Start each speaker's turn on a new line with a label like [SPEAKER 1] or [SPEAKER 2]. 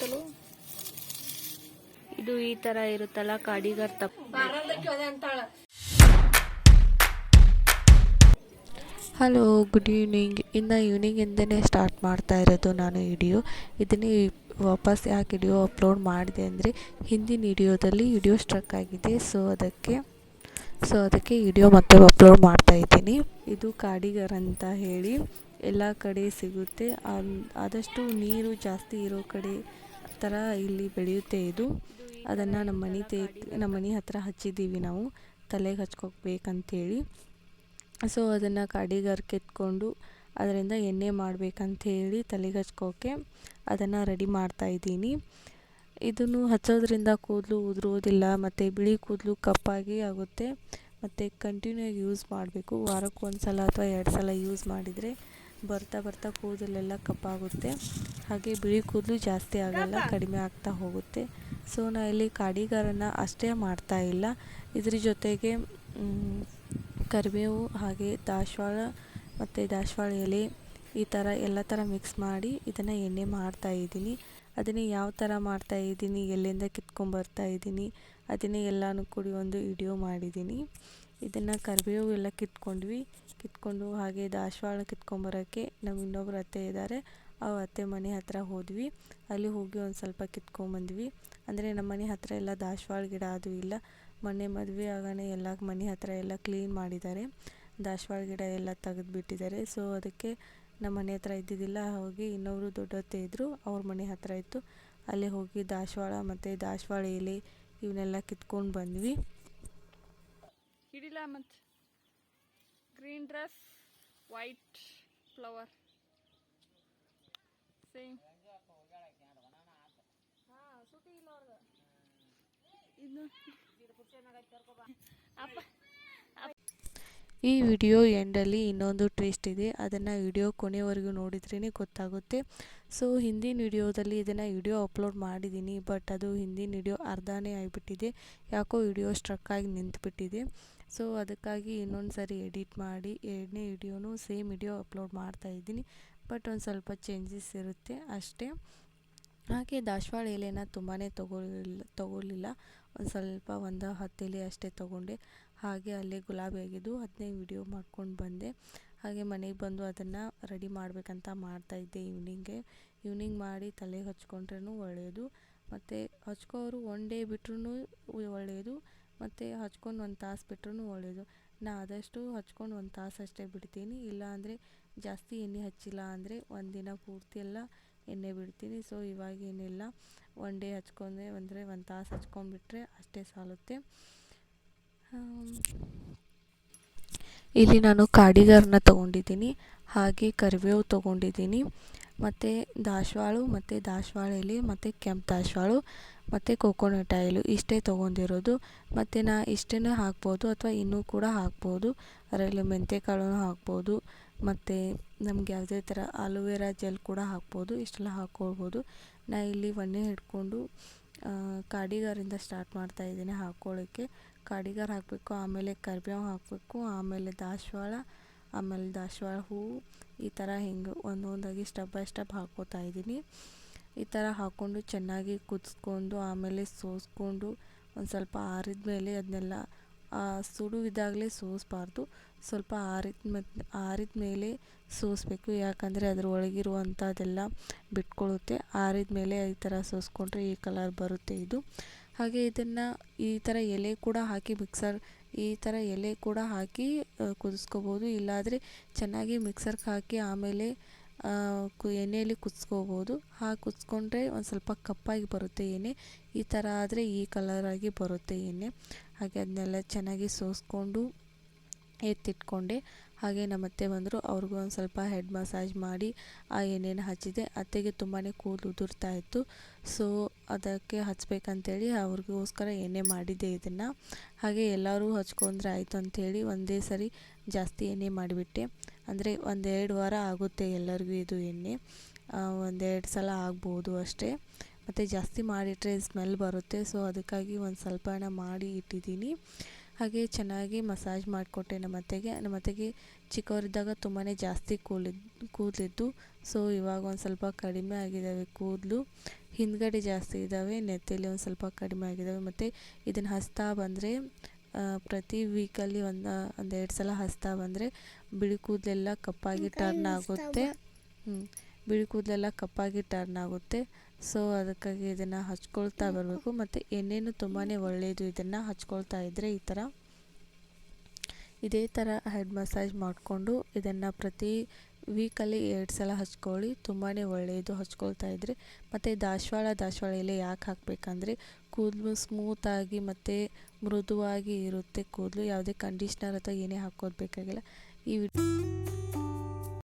[SPEAKER 1] ಗೊತ್ತಲ್ಲ ಇದು ಈ ತರ ಇರುತ್ತಲ್ಲ ಕಾಡಿಗರ್ ತಪ್ಪು. ಹಲೋ ಗುಡ್ ಈವ್ನಿಂಗ್ ಇನ್ನು ಈವ್ನಿಂಗಿಂದನೇ ಸ್ಟಾರ್ಟ್ ಮಾಡ್ತಾ ಇರೋದು ನಾನು ವಿಡಿಯೋ ಇದನ್ನೇ ವಾಪಸ್ ಯಾಕೆ ವಿಡಿಯೋ ಅಪ್ಲೋಡ್ ಮಾಡಿದೆ ಅಂದರೆ ಹಿಂದಿನ ವಿಡಿಯೋದಲ್ಲಿ ವಿಡಿಯೋ ಸ್ಟ್ರಕ್ ಆಗಿದೆ. ಸೊ ಅದಕ್ಕೆ ಸೊ ಅದಕ್ಕೆ ವಿಡಿಯೋ ಮತ್ತೆ ಅಪ್ಲೋಡ್ ಮಾಡ್ತಾ ಇದ್ದೀನಿ. ಇದು ಕಾಡಿಗರ್ ಅಂತ ಹೇಳಿ ಎಲ್ಲ ಕಡೆ ಸಿಗುತ್ತೆ. ಆದಷ್ಟು ನೀರು ಜಾಸ್ತಿ ಇರೋ ಕಡೆ ಥರ ಇಲ್ಲಿ ಬೆಳೆಯುತ್ತೆ ಇದು. ಅದನ್ನು ನಮ್ಮ ಮನೆ ತೇ, ನಮ್ಮ ಮನೆ ಹತ್ತಿರ ಹಚ್ಚಿದ್ದೀವಿ ನಾವು. ತಲೆಗೆ ಹಚ್ಕೋಬೇಕಂತೇಳಿ. ಸೊ ಅದನ್ನು ಕಾಡಿಗಾರ್ ಕೆತ್ಕೊಂಡು ಅದರಿಂದ ಎಣ್ಣೆ ಮಾಡಬೇಕಂಥೇಳಿ ತಲೆಗೆ ಹಚ್ಕೋಕೆ ಅದನ್ನು ರೆಡಿ ಮಾಡ್ತಾ ಇದ್ದೀನಿ. ಇದನ್ನು ಹಚ್ಚೋದ್ರಿಂದ ಕೂದಲು ಉದುರೋದಿಲ್ಲ, ಮತ್ತು ಬಿಳಿ ಕೂದಲು ಕಪ್ಪಾಗಿ ಆಗುತ್ತೆ. ಮತ್ತು ಕಂಟಿನ್ಯೂ ಆಗಿ ಯೂಸ್ ಮಾಡಬೇಕು. ವಾರಕ್ಕೆ ಒಂದು ಸಲ ಅಥವಾ ಎರಡು ಸಲ ಯೂಸ್ ಮಾಡಿದರೆ ಬರ್ತಾ ಬರ್ತಾ ಕೂದಲೆಲ್ಲ ಕಪ್ಪಾಗುತ್ತೆ. ಹಾಗೆ ಬಿಳಿ ಕೂದಲು ಜಾಸ್ತಿ ಆಗಲ್ಲ ಕಡಿಮೆ ಆಗ್ತಾ ಹೋಗುತ್ತೆ. ಸೊ ನಾ ಇಲ್ಲಿ ಕಾಡಿಗಾರನ ಅಷ್ಟೇ ಮಾಡ್ತಾ ಇಲ್ಲ. ಇದ್ರ ಜೊತೆಗೆ ಕರಿಬೇವು ಹಾಗೆ ದಾಸವಾಳ ಮತ್ತು ದಾಸವಾಳ ಎಲೆ ಈ ಥರ ಎಲ್ಲ ಥರ ಮಿಕ್ಸ್ ಮಾಡಿ ಇದನ್ನು ಎಣ್ಣೆ ಮಾಡ್ತಾ ಇದ್ದೀನಿ. ಅದನ್ನೇ ಯಾವ ಥರ ಮಾಡ್ತಾ ಇದ್ದೀನಿ ಎಲ್ಲಿಂದ ಕಿತ್ಕೊಂಬರ್ತಾ ಇದ್ದೀನಿ ಅದನ್ನೇ ಎಲ್ಲನೂ ಕೂಡಿ ಒಂದು ವಿಡಿಯೋ ಮಾಡಿದ್ದೀನಿ. ಇದನ್ನು ಕರಿಬೇವು ಎಲ್ಲ ಕಿತ್ಕೊಂಡ್ವಿ. ಕಿತ್ಕೊಂಡು ಹಾಗೆ ದಾಸವಾಳ ಕಿತ್ಕೊಂಬರೋಕ್ಕೆ ನಮ್ಮ ಇನ್ನೊಬ್ರು ಅತ್ತೆ ಇದ್ದಾರೆ. ಆ ಅತ್ತೆ ಮನೆ ಹತ್ತಿರ ಹೋದ್ವಿ. ಅಲ್ಲಿ ಹೋಗಿ ಒಂದು ಸ್ವಲ್ಪ ಕಿತ್ಕೊಂಬಂದ್ವಿ. ಅಂದರೆ ನಮ್ಮ ಮನೆ ಹತ್ತಿರ ಎಲ್ಲ ದಾಸವಾಳ ಗಿಡ ಅದು ಇಲ್ಲ. ಮೊನ್ನೆ ಮದುವೆ ಆಗೋಣ ಎಲ್ಲ ಮನೆ ಹತ್ತಿರ ಎಲ್ಲ ಕ್ಲೀನ್ ಮಾಡಿದ್ದಾರೆ. ದಾಸವಾಳ ಗಿಡ ಎಲ್ಲ ತೆಗೆದುಬಿಟ್ಟಿದ್ದಾರೆ. ಸೊ ಅದಕ್ಕೆ ನಮ್ಮ ಮನೆ ಹತ್ರ ಇದ್ದಿದ್ದಿಲ್ಲ. ಹೋಗಿ ಇನ್ನೊಬ್ಬರು ದೊಡ್ಡತ್ತೆ ಇದ್ದರು ಅವ್ರ ಮನೆ ಹತ್ತಿರ ಇತ್ತು. ಅಲ್ಲೇ ಹೋಗಿ ದಾಸವಾಳ ಮತ್ತು ದಾಸವಾಳ ಎಲೆ ಇವನ್ನೆಲ್ಲ ಕಿತ್ಕೊಂಡು ಬಂದ್ವಿ.
[SPEAKER 2] ಹಿಡಿಲ ಮತ್ತು green dress white flower same
[SPEAKER 1] ಈ ವಿಡಿಯೋ ಎಂಡಲ್ಲಿ ಇನ್ನೊಂದು ಟ್ವಿಸ್ಟ್ ಇದೆ. ಅದನ್ನು ವಿಡಿಯೋ ಕೊನೆವರೆಗೂ ನೋಡಿದ್ರೇ ಗೊತ್ತಾಗುತ್ತೆ. ಸೊ ಹಿಂದಿನ ವಿಡಿಯೋದಲ್ಲಿ ಇದನ್ನು ವಿಡಿಯೋ ಅಪ್ಲೋಡ್ ಮಾಡಿದ್ದೀನಿ ಬಟ್ ಅದು ಹಿಂದಿನ ವಿಡಿಯೋ ಅರ್ಧನೇ ಆಗಿಬಿಟ್ಟಿದೆ. ಯಾಕೋ ವಿಡಿಯೋ ಸ್ಟ್ರಕ್ ಆಗಿ ನಿಂತುಬಿಟ್ಟಿದೆ. ಸೊ ಅದಕ್ಕಾಗಿ ಇನ್ನೊಂದು ಸರಿ ಎಡಿಟ್ ಮಾಡಿ, ಎರಡನೇ ವಿಡಿಯೋನು ಸೇಮ್ ವಿಡಿಯೋ ಅಪ್ಲೋಡ್ ಮಾಡ್ತಾ ಇದ್ದೀನಿ. ಬಟ್ ಒಂದು ಸ್ವಲ್ಪ ಚೇಂಜಸ್ ಇರುತ್ತೆ ಅಷ್ಟೇ. ಹಾಗೆ ದಾಸವಾಳ ಎಲೆನ ತುಂಬಾ ತಗೊಳ್ಳಿಲ್ಲ ತಗೊಳ್ಳಿಲ್ಲ. ಒಂದು ಸ್ವಲ್ಪ ಒಂದು ಹತ್ತು ಎಲೆ ಅಷ್ಟೇ ತೊಗೊಂಡೆ. ಹಾಗೆ ಅಲ್ಲೇ ಗುಲಾಬಿ ಆಗಿದ್ದು ಅದನ್ನೇ ವಿಡಿಯೋ ಮಾಡ್ಕೊಂಡು ಬಂದೆ. ಹಾಗೆ ಮನೆಗೆ ಬಂದು ಅದನ್ನು ರೆಡಿ ಮಾಡಬೇಕಂತ ಮಾಡ್ತಾಯಿದ್ದೆ ಈವ್ನಿಂಗೆ ಈವ್ನಿಂಗ್ ಮಾಡಿ ತಲೆಗೆ ಹಚ್ಕೊಂಡ್ರೂ ಒಳ್ಳೆಯದು ಮತ್ತು ಹಚ್ಕೋರು ಒನ್ ಡೇ ಬಿಟ್ರೂ ಒಳ್ಳೆಯದು ಮತ್ತು ಹಚ್ಕೊಂಡು ಒಂದು ತಾಸು ಬಿಟ್ರೂ ಒಳ್ಳೆಯದು ನಾ ಆದಷ್ಟು ಹಚ್ಕೊಂಡು ಒಂದು ತಾಸು ಅಷ್ಟೇ ಬಿಡ್ತೀನಿ. ಇಲ್ಲಾಂದರೆ ಜಾಸ್ತಿ ಎಣ್ಣೆ ಹಚ್ಚಿಲ್ಲ ಅಂದರೆ ಒಂದಿನ ಪೂರ್ತಿ ಎಲ್ಲ ಎಣ್ಣೆ ಬಿಡ್ತೀನಿ. ಸೊ ಇವಾಗೇನಿಲ್ಲ ಒನ್ ಡೇ ಹಚ್ಕೊಂಡೆ ಅಂದರೆ ಒಂದು ತಾಸು ಹಚ್ಕೊಂಡ್ಬಿಟ್ರೆ ಅಷ್ಟೇ ಸಾಲುತ್ತೆ. ಇಲ್ಲಿ ನಾನು ಕಾಡಿಗಾರನ್ನ ತೊಗೊಂಡಿದ್ದೀನಿ. ಹಾಗೆ ಕರಿಬೇವು ತೊಗೊಂಡಿದ್ದೀನಿ. ಮತ್ತು ದಾಸವಾಳ ಮತ್ತು ದಾಸವಾಳ ಎಲೆ, ಮತ್ತು ಕೆಂಪು ದಾಸವಾಳ, ಮತ್ತು ಕೋಕೋನಟ್ ಆಯಿಲು ಇಷ್ಟೇ ತೊಗೊಂಡಿರೋದು. ಮತ್ತು ನಾ ಇಷ್ಟೇ ಹಾಕ್ಬೋದು ಅಥವಾ ಇನ್ನೂ ಕೂಡ ಹಾಕ್ಬೋದು. ಅದರಲ್ಲಿ ಮೆಂತ್ಯಕಾಳು ಹಾಕ್ಬೋದು. ಮತ್ತು ನಮ್ಗೆ ಯಾವುದೇ ಥರ ಆಲೋವೆರಾ ಜೆಲ್ ಕೂಡ ಹಾಕ್ಬೋದು. ಇಷ್ಟೆಲ್ಲ ಹಾಕ್ಕೊಳ್ಬೋದು. ನಾ ಇಲ್ಲಿ ಒಣ್ಣೆ ಹಿಡ್ಕೊಂಡು ಕಾಡಿಗಾರಿಂದ ಸ್ಟಾರ್ಟ್ ಮಾಡ್ತಾ ಇದ್ದೀನಿ ಹಾಕ್ಕೊಳ್ಳೋಕ್ಕೆ ಕಾಡಿಗಾರ ಹಾಕಬೇಕು, ಆಮೇಲೆ ಕರಿಬೇವು ಹಾಕಬೇಕು, ಆಮೇಲೆ ದಾಸವಾಳ ಆಮೇಲೆ ದಾಸವಾಳ ಹೂವು ಈ ಥರ ಹಿಂಗೆ ಒಂದೊಂದಾಗಿ ಸ್ಟೆಪ್ ಬೈ ಸ್ಟೆಪ್ ಹಾಕ್ಕೋತಾ ಇದ್ದೀನಿ. ಈ ಥರ ಹಾಕ್ಕೊಂಡು ಚೆನ್ನಾಗಿ ಕುದಿಸ್ಕೊಂಡು, ಆಮೇಲೆ ಸೋಸ್ಕೊಂಡು, ಒಂದು ಸ್ವಲ್ಪ ಆರಿದ ಮೇಲೆ ಅದನ್ನೆಲ್ಲ ಸುಡುವಿದಾಗಲೇ ಸೋಸಬಾರ್ದು. ಸ್ವಲ್ಪ ಆರಿದ ಮತ್ತು ಆರಿದ ಮೇಲೆ ಸೋಸಬೇಕು. ಯಾಕಂದರೆ ಅದ್ರ ಒಳಗಿರುವಂಥದ್ದೆಲ್ಲ ಬಿಟ್ಕೊಳ್ಳುತ್ತೆ ಆರಿದ ಮೇಲೆ ಈ ಥರ ಸೋಸ್ಕೊಂಡ್ರೆ ಈ ಕಲರ್ ಬರುತ್ತೆ ಇದು. ಹಾಗೆ ಇದನ್ನು ಈ ಥರ ಎಲೆ ಕೂಡ ಹಾಕಿ ಮಿಕ್ಸರ್ ಈ ಥರ ಎಲೆ ಕೂಡ ಹಾಕಿ ಕುದಿಸ್ಕೋಬೋದು. ಇಲ್ಲಾದರೆ ಚೆನ್ನಾಗಿ ಮಿಕ್ಸರ್ಗೆ ಹಾಕಿ ಆಮೇಲೆ ಎಣ್ಣೆಯಲ್ಲಿ ಕುದಿಸ್ಕೋಬೋದು. ಹಾಗೆ ಕುದಿಸ್ಕೊಂಡ್ರೆ ಒಂದು ಸ್ವಲ್ಪ ಕಪ್ಪಾಗಿ ಬರುತ್ತೆ ಎಣ್ಣೆ. ಈ ಥರ ಆದರೆ ಈ ಕಲರಾಗಿ ಬರುತ್ತೆ ಎಣ್ಣೆ. ಹಾಗೆ ಅದನ್ನೆಲ್ಲ ಚೆನ್ನಾಗಿ ಸೋಸ್ಕೊಂಡು ಎತ್ತಿಟ್ಕೊಂಡೆ. ಹಾಗೆ ನಮ್ಮ ಅತ್ತೆ ಬಂದರು, ಅವ್ರಿಗೂ ಒಂದು ಸ್ವಲ್ಪ ಹೆಡ್ ಮಸಾಜ್ ಮಾಡಿ, ಆ ಎಣ್ಣೆನ ಹಚ್ಚಿದೆ. ಅತ್ತೆಗೆ ತುಂಬಾ ಕೂದಲು ಉದುರ್ತಾ ಇತ್ತು. ಸೊ ಅದಕ್ಕೆ ಹಚ್ಬೇಕಂತೇಳಿ ಅವ್ರಿಗೋಸ್ಕರ ಎಣ್ಣೆ ಮಾಡಿದ್ದೆ ಇದನ್ನು. ಹಾಗೆ ಎಲ್ಲರೂ ಹಚ್ಕೊಂಡ್ರೆ ಆಯಿತು ಅಂಥೇಳಿ ಒಂದೇ ಸರಿ ಜಾಸ್ತಿ ಎಣ್ಣೆ ಮಾಡಿಬಿಟ್ಟೆ. ಅಂದರೆ ಒಂದೆರಡು ವಾರ ಆಗುತ್ತೆ ಎಲ್ಲರಿಗೂ ಇದು ಎಣ್ಣೆ. ಒಂದೆರಡು ಸಲ ಆಗ್ಬೋದು ಅಷ್ಟೇ. ಮತ್ತು ಜಾಸ್ತಿ ಮಾಡಿಟ್ರೆ ಸ್ಮೆಲ್ ಬರುತ್ತೆ. ಸೊ ಅದಕ್ಕಾಗಿ ಒಂದು ಸ್ವಲ್ಪನ ಮಾಡಿ ಇಟ್ಟಿದ್ದೀನಿ. ಹಾಗೆ ಚೆನ್ನಾಗಿ ಮಸಾಜ್ ಮಾಡಿಕೊಟ್ಟೆ ನಮ್ಮ ಅತ್ತೆಗೆ. ನಮ್ಮ ಅತ್ತೆಗೆ ಚಿಕ್ಕವರಿದ್ದಾಗ ತುಂಬಾ ಜಾಸ್ತಿ ಕೂಲಿದ್ದು ಕೂದಲಿದ್ದು. ಸೊ ಇವಾಗ ಒಂದು ಸ್ವಲ್ಪ ಕಡಿಮೆ ಆಗಿದ್ದಾವೆ ಕೂದಲು. ಹಿಂದ್ಗಡೆ ಜಾಸ್ತಿ ಇದ್ದಾವೆ ನೆತ್ತಲ್ಲಿ ಒಂದು ಸ್ವಲ್ಪ ಕಡಿಮೆ ಆಗಿದ್ದಾವೆ ಮತ್ತು ಇದನ್ನು ಹಸ್ತಾ ಬಂದರೆ ಪ್ರತಿ ವೀಕಲ್ಲಿ ಒಂದು ಒಂದೆರಡು ಸಲ ಹಸ್ತಾ ಬಂದರೆ ಬಿಳಿ ಕೂದಲೆಲ್ಲ ಕಪ್ಪಾಗಿ ಟರ್ನ್ ಆಗುತ್ತೆ. ಹ್ಞೂ ಬಿಳಿ ಕೂದಲೆಲ್ಲ ಕಪ್ಪಾಗಿ ಟರ್ನ್ ಆಗುತ್ತೆ. ಸೊ ಅದಕ್ಕಾಗಿ ಇದನ್ನು ಹಚ್ಕೊಳ್ತಾ ಬರಬೇಕು. ಮತ್ತು ಎಣ್ಣೆನೂ ತುಂಬಾ ಒಳ್ಳೆಯದು ಇದನ್ನು ಹಚ್ಕೊಳ್ತಾ ಇದ್ದರೆ ಈ ಥರ ಇದೇ ಥರ ಹೆಡ್ ಮಸಾಜ್ ಮಾಡಿಕೊಂಡು ಇದನ್ನು ಪ್ರತಿ ವೀಕಲ್ಲಿ ಎರಡು ಸಲ ಹಚ್ಕೊಳ್ಳಿ. ತುಂಬಾ ಒಳ್ಳೆಯದು ಹಚ್ಕೊಳ್ತಾ ಇದ್ದರೆ ಮತ್ತು ದಾಸವಾಳ ದಾಸವಾಳ ಎಲೆ ಯಾಕೆ ಹಾಕಬೇಕಂದ್ರೆ ಕೂದಲು ಸ್ಮೂತಾಗಿ ಮತ್ತು ಮೃದುವಾಗಿ ಇರುತ್ತೆ ಕೂದಲು. ಯಾವುದೇ ಕಂಡೀಷ್ನರ್ ಅಥವಾ ಏನೇ ಹಾಕೋದು ಬೇಕಾಗಿಲ್ಲ ಈ